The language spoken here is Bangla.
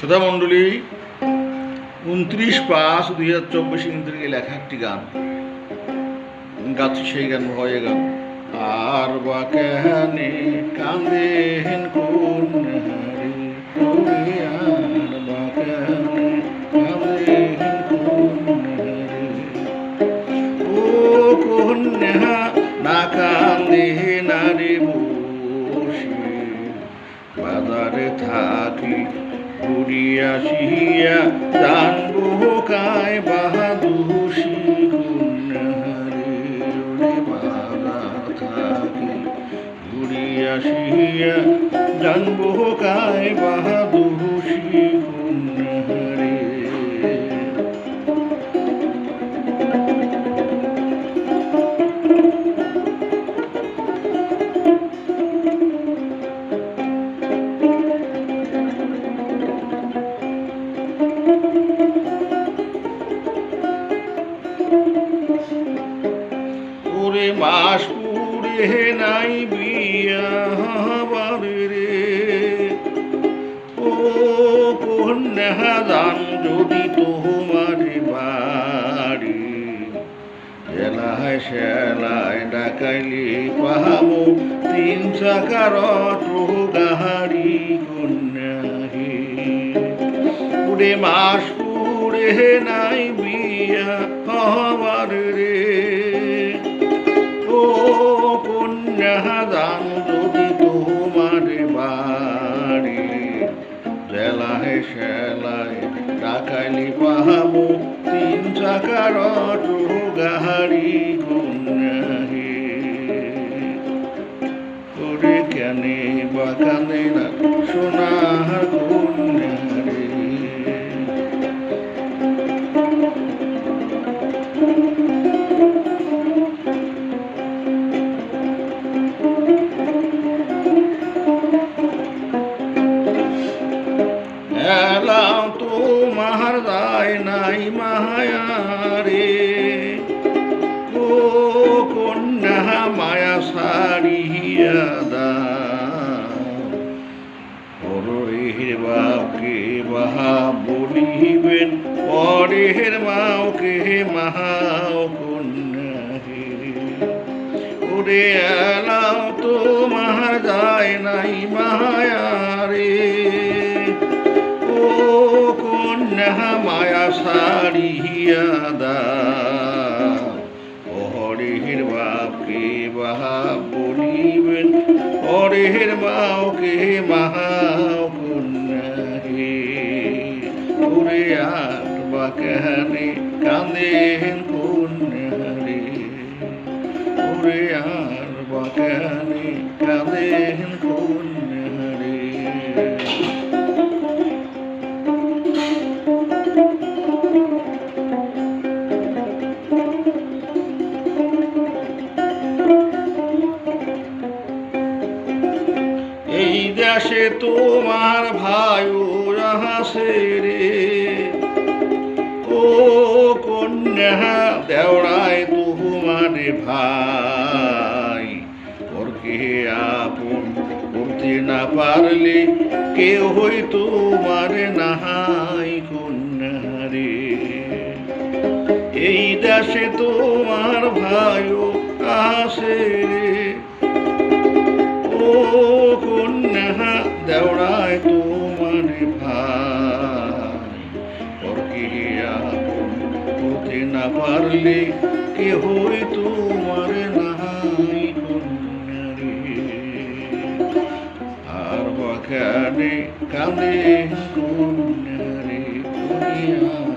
শ্রোতা মণ্ডলী, উনত্রিশ পাঁচ দুই হাজার চব্বিশ ইন্দ্রিকে লেখা একটি গান। গাচ্ছি সেই গান ভয়ে গান। আর বা কেহানে কান্দে হেন কোন না কান্দে নারে বসে, বাজারে থাকি ঘুরিয়া সিহিয়া জানব কায় বাহাদুষি ঘুরিয়া শিয়া জানব কায় বাহাদুষি ওরে মাস পুরে নাই বিয়া রে। ও কন্যা দান যদি তোমার বাড়ি এলাহায় সেলায় ডাকাইলি পাহামো তিন চাকার গাহারি কন্যা হে মাস পুরে নাই বিয়া হবার রে। দান যদি তোমার বাড়ি জেলায় টাকালি তিন চাকার গাহারি গুণাহি করে কেনে বা কানে না সোনার দাহের বাপকে বাহা বলিবেন পরের মাওকে মাহাও কন্যা হে ওরে এলাম তোমার দায় নাই মায়ারে। ও কন্যা মায়া সারিয়া দা। হরের বাপকে বাহা বলিবেন হরের মাওকে মাহাও আর বা কেহানে কান্দেন কন্যা রে ওরে আর বা কেহানে কান্দেন কন্যা রে এই দেশে তোমার ভাই হাসে রে ও কন্যা দেওড়ায় তোমার ভাই ওর কে আপন করতে না পারলে কেউ হই তোমার নাহাই কন্যা রে এই দেশে তোমার ভাইও আসে রে। ও কন্যা, দেওড়ায় তোমার ভাই, ওরকে আপন হতে না পারলে কে হই তোমার কন্যা আর বাখানে কানে কন্যা রে কন্যা